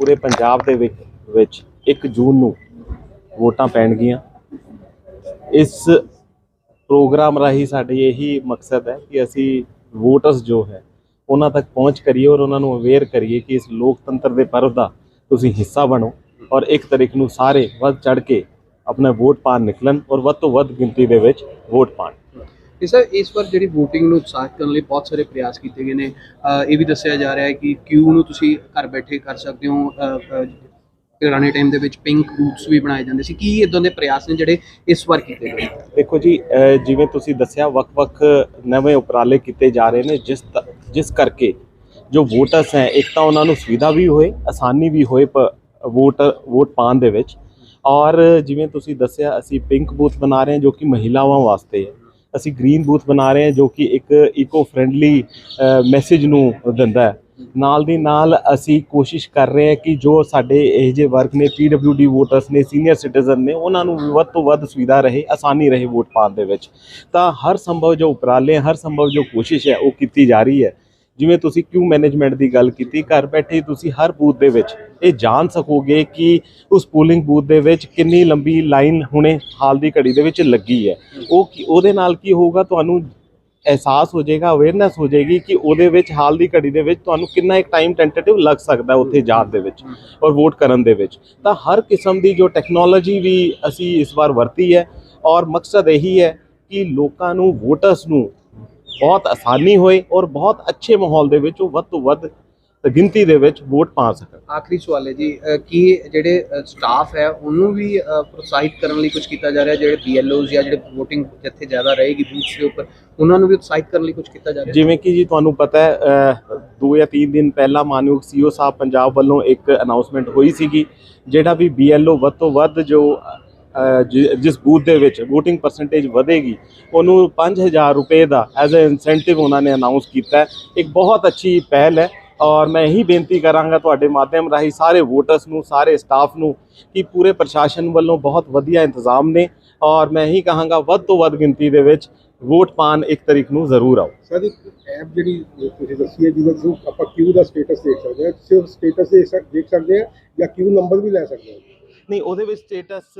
ਪੂਰੇ ਪੰਜਾਬ ਦੇ ਵਿੱਚ ਵਿੱਚ 1 ਜੂਨ ਨੂੰ ਵੋਟਾਂ ਪੈਣਗੀਆਂ। ਇਸ ਪ੍ਰੋਗਰਾਮ ਰਾਹੀਂ ਸਾਡੀ ਇਹੀ ਮਕਸਦ ਹੈ ਕਿ ਅਸੀਂ ਵੋਟਰਸ ਜੋ ਹੈ, ਉਹਨਾਂ ਤੱਕ ਪਹੁੰਚ ਕਰੀਏ ਔਰ ਉਹਨਾਂ ਨੂੰ ਅਵੇਅਰ ਕਰੀਏ ਕਿ ਇਸ ਲੋਕਤੰਤਰ ਦੇ ਪਰਵ ਦਾ ਤੁਸੀਂ ਹਿੱਸਾ ਬਣੋ ਔਰ ਇੱਕ ਤਰੀਕ ਨੂੰ ਸਾਰੇ ਵੱਧ ਚੜ ਕੇ ਆਪਣਾ ਵੋਟ ਪਾਣ ਨਿਕਲਣ ਔਰ ਵੱਧ ਤੋਂ ਵੱਧ ਗਿਣਤੀ ਦੇ ਵਿੱਚ ਵੋਟ ਪਾਣ ਤੇ ਸਰ ਇਸ ਵਾਰ ਜਿਹੜੀ VOTING ਨੂੰ ਉਤਸ਼ਾਹਿਤ ਕਰਨ ਲਈ ਬਹੁਤ ਸਾਰੇ ਪ੍ਰਯਾਸ ਕੀਤੇ ਗਏ ਨੇ? ਇਹ ਵੀ ਦੱਸਿਆ ਜਾ ਰਿਹਾ ਹੈ ਕਿ ਕਿਊ ਨੂੰ ਤੁਸੀਂ ਘਰ ਬੈਠੇ ਕਰ ਸਕਦੇ ਹੋ? ਪੁਰਾਣੇ ਟਾਈਮ ਦੇ ਵਿੱਚ ਪਿੰਕ ਬੂਥਸ ਵੀ ਬਣਾਏ ਜਾਂਦੇ ਸੀ। ਕੀ ਇਦਾਂ ਦੇ ਪ੍ਰਯਾਸ ਨੇ ਜਿਹੜੇ ਇਸ ਵਾਰ ਕੀਤੇ ਗਏ ਦੇਖੋ ਜੀ ਜਿਵੇਂ ਤੁਸੀਂ ਦੱਸਿਆ, ਵੱਖ-ਵੱਖ ਨਵੇਂ ਉਪਰਾਲੇ ਕੀਤੇ ਜਾ ਰਹੇ ਨੇ। ਜਿਸ ਤ- ਜਿਸ ਕਰਕੇ ਜੋ ਵੋਟਰਸ ਹੈ, ਇੱਕ ਤਾਂ ਉਹਨਾਂ ਨੂੰ ਸੁਵਿਧਾ ਵੀ ਹੋਏ, ਆਸਾਨੀ ਵੀ ਹੋਏ ਪ- ਵੋਟ ਵੋਟ ਪਾਉਣ ਦੇ ਵਿੱਚ। ਔਰ ਜਿਵੇਂ ਤੁਸੀਂ ਦੱਸਿਆ, ਅਸੀਂ ਪਿੰਕ ਬੂਥ ਬਣਾ ਰਹੇ ਹਾਂ ਜੋ ਕਿ ਮਹਿਲਾਵਾਂ ਵਾਸਤੇ ਹੈ। ਅਸੀਂ ਗ੍ਰੀਨ ਬੂਥ ਬਣਾ ਰਹੇ ਹਾਂ ਜੋ ਕਿ ਇੱਕ ਇਕੋ ਫ੍ਰੈਂਡਲੀ ਮੈਸੇਜ ਨੂੰ ਦਿੰਦਾ ਹੈ। ਨਾਲ ਦੀ ਨਾਲ ਅਸੀਂ ਕੋਸ਼ਿਸ਼ ਕਰ ਰਹੇ ਹਾਂ ਕਿ ਜੋ ਸਾਡੇ ਇਹ ਜਿਹੇ ਵਰਗ ਨੇ ਡੀ ਵੋਟਰਸ ਨੇ ਸੀਨੀਅਰ ਸਿਟੀਜ਼ਨ ਨੇ, ਉਹਨਾਂ ਨੂੰ ਵੀ ਵੱਧ ਤੋਂ ਵੱਧ ਸੁਵਿਧਾ ਰਹੇ, ਆਸਾਨੀ ਰਹੇ ਵੋਟ ਪਾਉਣ ਦੇ ਵਿੱਚ। ਤਾਂ ਹਰ ਸੰਭਵ ਜੋ ਉਪਰਾਲੇ, ਹਰ ਸੰਭਵ ਜੋ ਕੋਸ਼ਿਸ਼ ਹੈ, ਉਹ ਕੀਤੀ ਜਾ ਰਹੀ ਹੈ। ਜਿਵੇਂ ਤੁਸੀਂ ਕਿਊ ਮੈਨੇਜਮੈਂਟ ਦੀ ਗੱਲ ਕੀਤੀ, ਘਰ ਬੈਠੇ ਤੁਸੀਂ ਹਰ ਬੂਥ ਦੇ ਵਿੱਚ ਇਹ ਜਾਣ ਸਕੋਗੇ ਕਿ ਉਸ ਪੋਲਿੰਗ ਬੂਥ ਦੇ ਵਿੱਚ ਕਿੰਨੀ ਲੰਬੀ ਲਾਈਨ ਹੁਣੇ ਹਾਲ ਦੀ ਘੜੀ ਦੇ ਵਿੱਚ ਲੱਗੀ ਹੈ। ਉਹ ਕੀ, ਉਹਦੇ ਨਾਲ ਕੀ ਹੋਊਗਾ? ਤੁਹਾਨੂੰ ਅਹਿਸਾਸ ਹੋ ਜਾਏਗਾ ਅਵੇਅਰਨੈਸ ਹੋ ਜਾਏਗੀ ਕਿ ਉਹਦੇ ਵਿੱਚ ਹਾਲ ਦੀ ਘੜੀ ਦੇ ਵਿੱਚ ਤੁਹਾਨੂੰ ਕਿੰਨਾ ਇੱਕ ਟਾਈਮ ਟੈਂਟੇਟਿਵ ਲੱਗ ਸਕਦਾ ਉੱਥੇ ਜਾਣ ਦੇ ਵਿੱਚ ਔਰ ਵੋਟ ਕਰਨ ਦੇ ਵਿੱਚ। ਤਾਂ ਹਰ ਕਿਸਮ ਦੀ ਜੋ ਟੈਕਨੋਲੋਜੀ ਵੀ ਅਸੀਂ ਇਸ ਵਾਰ ਵਰਤੀ ਹੈ ਔਰ ਮਕਸਦ ਇਹੀ ਹੈ ਕਿ ਲੋਕਾਂ ਨੂੰ ਵੋਟਰਸ ਨੂੰ ਬਹੁਤ ਆਸਾਨੀ ਹੋਏ ਔਰ ਬਹੁਤ ਅੱਛੇ ਮਾਹੌਲ ਦੇ ਵਿੱਚ ਉਹ ਵੱਧ ਤੋਂ ਵੱਧ ਗਿਣਤੀ ਦੇ ਵਿੱਚ ਵੋਟ ਪਾ ਸਕਣ। ਆਖਰੀ ਸਵਾਲ ਹੈ ਜੀ ਕੀ ਜਿਹੜੇ ਸਟਾਫ ਹੈ ਉਹਨੂੰ ਵੀ ਪ੍ਰੋਤਸਾਹਿਤ ਕਰਨ ਲਈ ਕੁਝ ਕੀਤਾ ਜਾ ਰਿਹਾ ਜਿਹੜੇ BLOs ਜਾਂ ਜਿਹੜੇ VOTING ਜਿੱਥੇ ਜ਼ਿਆਦਾ ਰਹੇਗੀ ਬੂਥਸ ਦੇ ਉੱਪਰ ਉਹਨਾਂ ਨੂੰ ਵੀ ਉਤਸ਼ਾਹਿਤ ਕਰਨ ਲਈ ਕੁਝ ਕੀਤਾ ਜਾ ਰਿਹਾ? ਜਿਵੇਂ ਕਿ ਜੀ ਤੁਹਾਨੂੰ ਪਤਾ ਹੈ ਅਹ, ਦੋ ਜਾਂ ਤਿੰਨ ਦਿਨ ਪਹਿਲਾਂ ਮਾਨਯੋਗ ਸੀਓ ਸਾਹਿਬ ਪੰਜਾਬ ਵੱਲੋਂ ਇੱਕ ਅਨਾਉਂਸਮੈਂਟ ਹੋਈ ਸੀਗੀ ਜਿਹੜਾ ਵੀ BLO ਵੱਧ ਤੋਂ ਵੱਧ ਜਿ- ਜਿਸ ਬੂਥ ਦੇ ਵਿੱਚ VOTING ਪਰਸੈਂਟੇਜ ਵਧੇਗੀ, ਉਹਨੂੰ 5000 ਰੁਪਏ ਦਾ ਐਜ਼ ਅ ਇਨਸੈਂਟਿਵ ਉਹਨਾਂ ਨੇ ਅਨਾਉਂਸ ਕੀਤਾ ਹੈ। ਇੱਕ ਬਹੁਤ ਅੱਛੀ ਪਹਿਲ ਹੈ ਔਰ ਮੈਂ ਇਹੀ ਬੇਨਤੀ ਕਰਾਂਗਾ ਤੁਹਾਡੇ ਮਾਧਿਅਮ ਰਾਹੀਂ ਸਾਰੇ ਵੋਟਰਸ ਨੂੰ, ਸਾਰੇ ਸਟਾਫ ਨੂੰ ਕਿ ਪੂਰੇ ਪ੍ਰਸ਼ਾਸਨ ਵੱਲੋਂ ਬਹੁਤ ਵਧੀਆ ਇੰਤਜ਼ਾਮ ਨੇ ਔਰ ਮੈਂ ਇਹੀ ਕਹਾਂਗਾ ਵੱਧ ਤੋਂ ਵੱਧ ਗਿਣਤੀ ਦੇ ਵਿੱਚ ਵੋਟ ਪਾਣ ਇੱਕ ਤਰੀਕ ਨੂੰ ਜ਼ਰੂਰ ਆਓ। ਸਰ, ਇੱਕ ਐਪ ਜਿਹੜੀ ਤੁਸੀਂ ਦੱਸੀ ਹੈ, ਜਿਹਦੇ ਥਰੂ ਆਪਾਂ ਕਿਊ ਦਾ ਸਟੇਟਸ ਦੇਖ ਸਕਦੇ ਹਾਂ। ਸਿਰਫ ਸਟੇਟਸ ਦੇਖ ਸਕ- ਦੇਖ ਸਕਦੇ ਹਾਂ ਜਾਂ ਕਿਊ ਨੰਬਰ ਵੀ ਲੈ ਸਕਦੇ ਹਾਂ। ਨਹੀਂ ਉਹਦੇ ਵਿੱਚ ਸਟੇਟਸ